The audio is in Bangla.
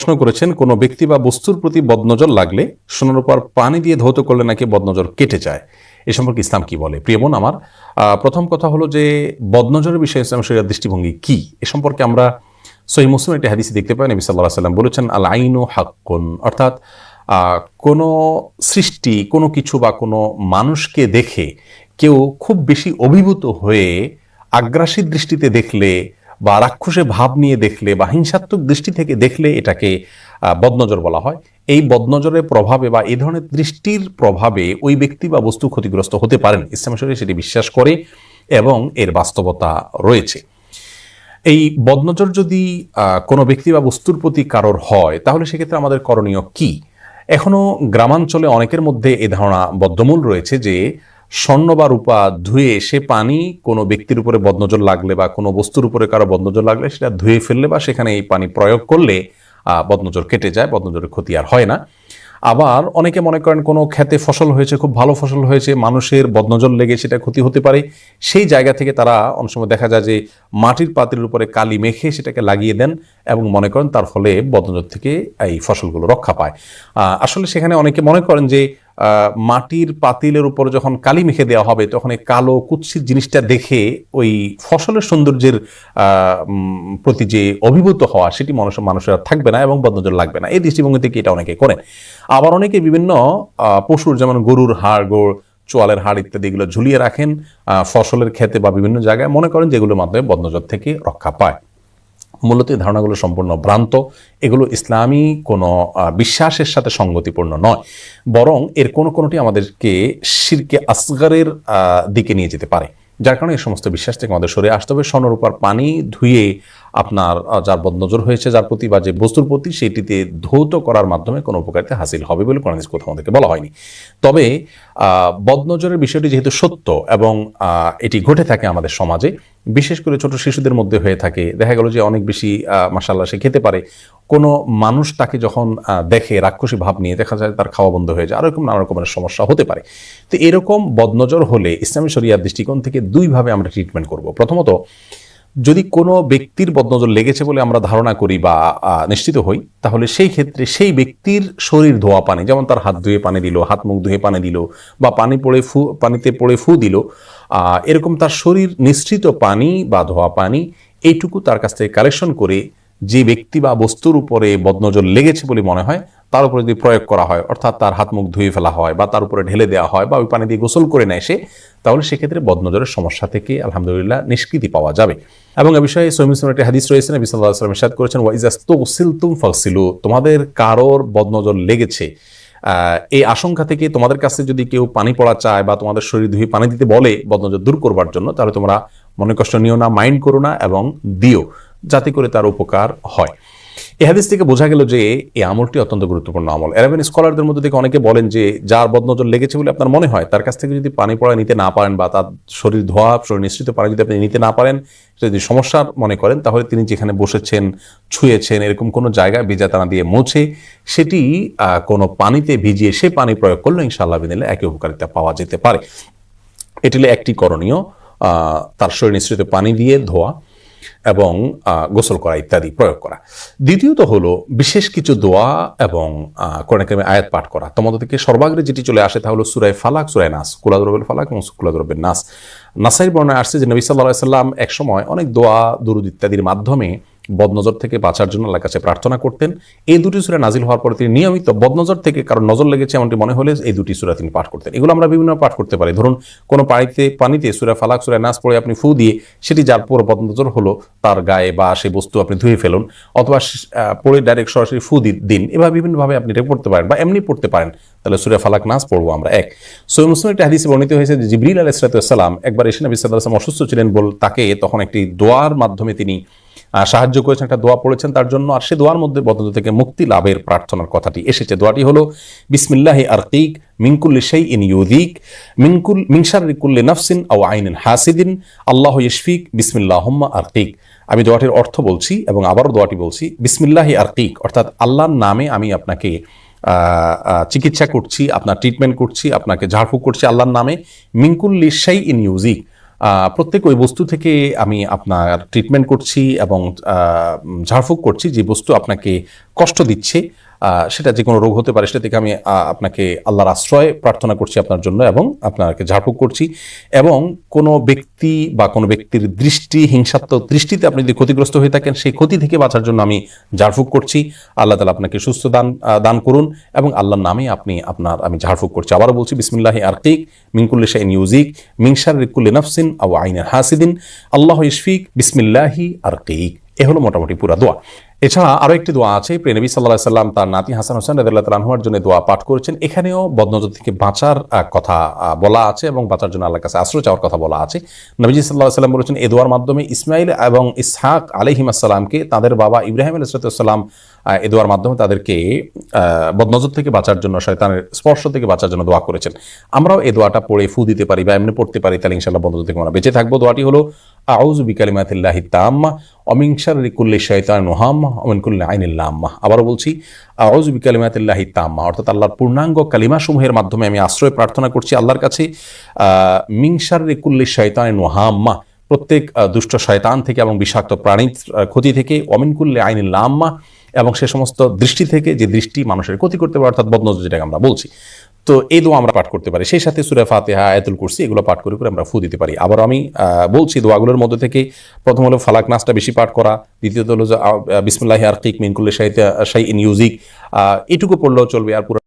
প্রশ্ন করেছেন, কোনো ব্যক্তি বা বস্তুর প্রতি বদনজর লাগলে সোনার উপর পানি দিয়ে ধৌত করলে নাকি বদনজর কেটে যায়? এ সম্পর্কে ইসলাম কি বলে? প্রিয় বোন, আমার প্রথম কথা হলো যে বদনজরের বিষয়ে ইসলাম শরীরের দৃষ্টিভঙ্গি কি? এ সম্পর্কে আমরা সহি মুসলিম একটি হাদিসে দেখতে পাই, নবী সাল্লাহ সাল্লাম বলেছেন আল আইনু হাক্কুন অর্থাৎ কোনো সৃষ্টি, কোনো কিছু বা কোনো মানুষকে দেখে কেউ খুব বেশি অভিভূত হয়ে আগ্রাসী দৃষ্টিতে দেখলে বা রাক্ষসে ভাব নিয়ে দেখলে বা হিংসাত্মক দৃষ্টি থেকে দেখলে এটাকে বদনজর বলা হয়। এই বদনজরের প্রভাবে বা এই ধরনের দৃষ্টির প্রভাবে ওই ব্যক্তি বা বস্তু ক্ষতিগ্রস্ত হতে পারেন। ইসলাম শরীর সেটি বিশ্বাস করে এবং এর বাস্তবতা রয়েছে। এই বদনজর যদি কোনো ব্যক্তি বা বস্তুর প্রতি কারোর হয়, তাহলে সেক্ষেত্রে আমাদের করণীয় কি? এখনও গ্রামাঞ্চলে অনেকের মধ্যে এ ধারণা বদ্ধমূল রয়েছে যে স্বর্ণ বা রূপা ধুয়ে সে পানি কোনো ব্যক্তির উপরে বদনজর লাগলে বা কোনো বস্তুর উপরে কারও বদনজর লাগলে সেটা ধুয়ে ফেললে বা সেখানে এই পানি প্রয়োগ করলে বদনজর কেটে যায়, বদনজরের ক্ষতি আর হয় না। আবার অনেকে মনে করেন কোনো খেতে ফসল হয়েছে, খুব ভালো ফসল হয়েছে, মানুষের বদনজর লেগে সেটা ক্ষতি হতে পারে। সেই জায়গা থেকে তারা অনেক সময় দেখা যায় যে মাটির পাত্রের উপরে কালি মেখে সেটাকে লাগিয়ে দেন এবং মনে করেন তার ফলে বদনজর থেকে এই ফসলগুলো রক্ষা পায়। আসলে সেখানে অনেকে মনে করেন যে মাটির পাতিলের উপর যখন কালি মেখে দেওয়া হবে, তখন এই কালো কুৎসিত জিনিসটা দেখে ওই ফসলের সৌন্দর্যের প্রতি যে অভিভূত হওয়া, সেটি মানুষ মানুষের থাকবে না এবং বদনজর লাগবে না। এই দৃষ্টিভঙ্গি থেকে এটা অনেকে করেন। আবার অনেকে বিভিন্ন পশুর যেমন গরুর হাড়, গোড়, চোয়ালের হাড় ইত্যাদি এগুলো ঝুলিয়ে রাখেন ফসলের ক্ষেতে বা বিভিন্ন জায়গায় মনে করেন যেগুলোর মাধ্যমে বদনজর থেকে রক্ষা পায়। মূলত এই ধারণাগুলো সম্পূর্ণ ভ্রান্ত। এগুলো ইসলামী কোনো বিশ্বাসের সাথে সঙ্গতিপূর্ণ নয়। বরং এর কোনো কোনোটি আমাদেরকে শিরকে আসগারের দিকে নিয়ে যেতে পারে। যার কারণে এই সমস্ত বিশ্বাস থেকে আমাদের সরে আসতে হবে। স্বর্ণরূপার পানি ধুয়ে আপনার যার বদনজর হয়েছে, যার প্রতি বা যে বস্তুর প্রতি সেটিতে ধৌত করার মাধ্যমে কোনো উপকারিতা হাসিল হবে বলে কোনো কোথাও আমাদেরকে বলা হয়নি। তবে বদনজরের বিষয়টি যেহেতু সত্য এবং এটি ঘটে থাকে আমাদের সমাজে, বিশেষ করে ছোট শিশুদের মধ্যে হয়ে থাকে, দেখা গেল যে অনেক বেশি মাসাল্লাহ সে খেতে পারে। কোনো মানুষ তাকে যখন দেখে, রাক্ষসী ভাব নিয়ে, দেখা যায় তার খাওয়া বন্ধ হয়ে যায় আর এরকম নানা রকমের সমস্যা হতে পারে। তো এরকম বদনজর হলে ইসলামী শরিয়ার দৃষ্টিকোণ থেকে দুইভাবে আমরা ট্রিটমেন্ট করব। প্রথমত যদি কোনো ব্যক্তির বদনজর লেগেছে বলে আমরা ধারণা করি বা নিশ্চিত হই, তাহলে সেই ক্ষেত্রে সেই ব্যক্তির শরীর ধোয়া পানি, যেমন তার হাত ধুয়ে পানি দিল, হাত মুখ ধুয়ে পানি দিল বা পানি পড়ে ফু, পানিতে পড়ে ফু দিল এরকম তার শরীর নিশ্চিত পানি বা ধোয়া পানি, এইটুকু তার কাছ থেকে কালেকশন করে যে ব্যক্তি বা বস্তুর উপরে বদনজর লেগেছে বলে মনে হয়, তার উপরে যদি প্রয়োগ করা হয়, অর্থাৎ তার হাত মুখ ধুয়ে ফেলা হয় বা তার উপরে ঢেলে দেওয়া হয় বা ওই পানি দিয়ে গোসল করে নেয় সে তাহলে সেক্ষেত্রে বদনজরের সমস্যা থেকে, আলহামদুলিল্লাহ, নিষ্কৃতি পাওয়া যাবে। এবং এ বিষয়ে সৈমিসম একটি হাদিস রয়েছে, নবী সাল্লাহ সাল্লাম ইরশাদ করেছেন ওয়াইজাস্তুম ফাকসিলু তোমাদের কারোর বদনজর লেগেছে এই আশঙ্কা থেকে তোমাদের কাছে যদি কেউ পানি পড়া চায় বা তোমাদের শরীর ধুয়ে পানি দিতে বলে বদনজর দূর করবার জন্য, তাহলে তোমরা মনে কষ্ট নিও না, মাইন্ড করো না এবং দিও, যাতে করে তার উপকার হয়। এই হাদিস থেকে বোঝা গেল যে এই আমলটি অত্যন্ত গুরুত্বপূর্ণ আমল। অ্যারাবিয়ান স্কলারদের মধ্যে থেকে অনেকে বলেন যে যার বদনজর লেগেছে বলে আপনার মনে হয়, তার কাছ থেকে যদি পানি পড়া নিতে না পারেন বা তার শরীর ধোয়া, শরীর নিঃসৃত পানি যদি আপনি নিতে না পারেন যদি সমস্যার মনে করেন, তাহলে তিনি যেখানে বসেছেন, ছুঁয়েছেন, এরকম কোনো জায়গায় ভিজাতানা দিয়ে মুছে, সেটি কোনো পানিতে ভিজিয়ে সে পানি প্রয়োগ করলে ইনশাআল্লাহ বিদিলে একই উপকারিতা পাওয়া যেতে পারে। এটি একটি করণীয় তার শরীর নিঃসৃত পানি দিয়ে ধোয়া। এবং গোসল করা ইত্যাদি প্রয়োগ করা। দ্বিতীয়ত হলো বিশেষ কিছু দোয়া এবং কোরআনকামে আয়াত পাঠ করা। তোমাদের থেকে সর্বাগ্রে যেটি চলে আসে তা হলো সুরায় ফালাক, সুরায় নাস। কুলাদরবের ফালাক এবং কুলাদরবের নাস। নাসাইর বর্ণায় আসছে যে নবী সাল্লাহ সাল্লাম এক সময় অনেক দোয়া, দুরুদ ইত্যাদির মাধ্যমে বদনজর থেকে বাঁচার জন্য আল্লাহর কাছে প্রার্থনা করতেন। এই দুটি সুরা নাজিল হওয়ার পরে তিনি নিয়মিত বদনজর থেকে কারণ নজর লেগেছে এমনটি মনে হলে এই দুটি সুরা তিনি পাঠ করতেন। এগুলো আমরা বিভিন্ন পাঠ করতে পারি। ধরুন, কোনো পানিতে পানিতে সুরা ফালাক, সুরা নাস পড়ে আপনি ফু দিয়ে সেটি যার পুরো বদনজর হলো, তার গায়ে বা সেই বস্তু আপনি ধুয়ে ফেলুন অথবা পড়ে ডাইরেক্ট সরাসরি ফু দিন। এভাবে বিভিন্নভাবে আপনি এটা পড়তে পারেন বা এমনি পড়তে পারেন। তাহলে সুরা ফালাক, নাস পড়ব আমরা এক। সৈয় মুসলিম একটা হাদিসে বর্ণিত হয়েছে যে জিবরিল আলাইসালাম একবার এসে নবী সাল্লাহ অসুস্থ ছিলেন বল তাকে তখন একটি দোয়ার মাধ্যমে তিনি সাহায্য করেছেন, একটা দোয়া পড়েছেন। তার জন্য আর সে দোয়ার মধ্যে বদন্ত থেকে মুক্তি লাভের প্রার্থনার কথাটি এসেছে। দোয়াটি হলো, বিসমিল্লাহ আরকিক মিনকুল্লি সেই ইন ইউদিক মিনকুল মিনসারিকুল্লি নাফসিন আও আইনিন হাসিদিন। আল্লাহ ইশফিক বিসমিল্লাহম্মা আরকিক আমি দোয়াটির অর্থ বলছি এবং আবারও দোয়াটি বলছি, বিসমিল্লাহি আরকিক অর্থাৎ আল্লাহর নামে আমি আপনাকে চিকিৎসা করছি, আপনার ট্রিটমেন্ট করছি, আপনাকে ঝাড়ফুঁক করছি আল্লাহর নামে মিনকুল্লি সেই ইন ইউজিক। প্রত্যেক ওই বস্তু থেকে আমি আপনার ট্রিটমেন্ট করছি এবং ঝাড়ফুঁক করছি যে বস্তু আপনাকে কষ্ট দিচ্ছে। সেটা যে কোনো রোগ হতে পারে, সেটা থেকে আমি আপনাকে আল্লাহর আশ্রয় প্রার্থনা করছি আপনার জন্য এবং আপনাকে ঝাড়ফুঁক করছি এবং কোনো ব্যক্তি বা কোনো ব্যক্তির দৃষ্টি, হিংসাত্মক দৃষ্টিতে আপনি যদি ক্ষতিগ্রস্ত হয়ে থাকেন, সেই ক্ষতি থেকে বাঁচার জন্য আমি ঝাড়ফুঁক করছি। আল্লাহ তালা আপনাকে সুস্থ দান দান করুন এবং আল্লাহর নামে আপনি আপনার, আমি ঝাড়ফুঁক করছি। আবারও বলছি, বিসমিল্লাহি আরকিক মিনকুল্লি শাইন ইউজিক মিংসার রিকুল্লি নফসিন আও আইনের হাসিদিন। আল্লাহ ইশফিক, বিসমিল্লাহি আরকিক। এ হলো মোটামুটি পুরা দোয়া। এছাড়া আরও একটি দোয়া আছে। প্রেনবী সাল্লাহ সাল্লাম তার নাতি হাসান হোসেন রাদিল্লাহ তালাহুয়ার জন্য দোয়া পাঠ করেছেন। এখানেও বদনজর থেকে বাঁচার কথা বলা আছে এবং বাঁচার জন্য আল্লাহর কাছে আশ্রয় চাওয়ার কথা বলা আছে। নবীজি সাল্লাহ সাল্লাম বলেছেন, এ দোয়ার মাধ্যমে ইসমাইল এবং ইসহাক আলহিমাসাল্লামকে তাদের বাবা ইব্রাহিম আলাইসালাম এ দোয়ার মাধ্যমে তাদেরকে বদনজর থেকে বাঁচার জন্য, শয়তানের স্পর্শ থেকে বাঁচার জন্য দোয়া করেছেন। আমরাও এই দোয়াটা পড়ে ফু দিতে পারি বা এমনি পড়তে পারি, তাহলে ইনশাল্লাহ বদনজর থেকে আমরা বেঁচে থাকব। দোয়াটি হলো আউজ বিকালিমাতিল্লাহি তাম্মা অমিন শাররি কুল্লি শাইতান নোহাম্মা অমিন কুল্লি আইনিল্লাম্মা আবারও বলছি আউযু বিকালিমাতিল্লাহি তাম্মা অর্থাৎ আল্লাহর পূর্ণাঙ্গ কালিমাসমূহের মাধ্যমে আমি আশ্রয় প্রার্থনা করছি আল্লাহর কাছে। শাররি কুল্লি শাইতান নোহাম্মা প্রত্যেক দুষ্ট শয়তান থেকে এবং বিষাক্ত প্রাণীর ক্ষতি থেকে। অমিনকুল্লে আইনি লাম্মা। এবং সে সমস্ত দৃষ্টি থেকে যে দৃষ্টি মানুষের ক্ষতি করতে পারে, অর্থাৎ বদনজর, যেটাকে আমরা বলছি। তো এই দোয়া আমরা পাঠ করতে পারি। সেই সাথে সুরে ফাতেহা, আয়াতুল কুরসি এগুলো পাঠ করে করে আমরা ফু দিতে পারি। আবার আমি বলছি দোয়াগুলোর মধ্যে থেকে, প্রথম হলো ফালাক নাচটা বেশি পাঠ করা, দ্বিতীয়ত হলো যে বিসমুল্লাহ আর্কিক মিনকুল্লে শাহিতে শাহি ইন ইউজিক এটুকু পড়লেও চলবে আর পুরো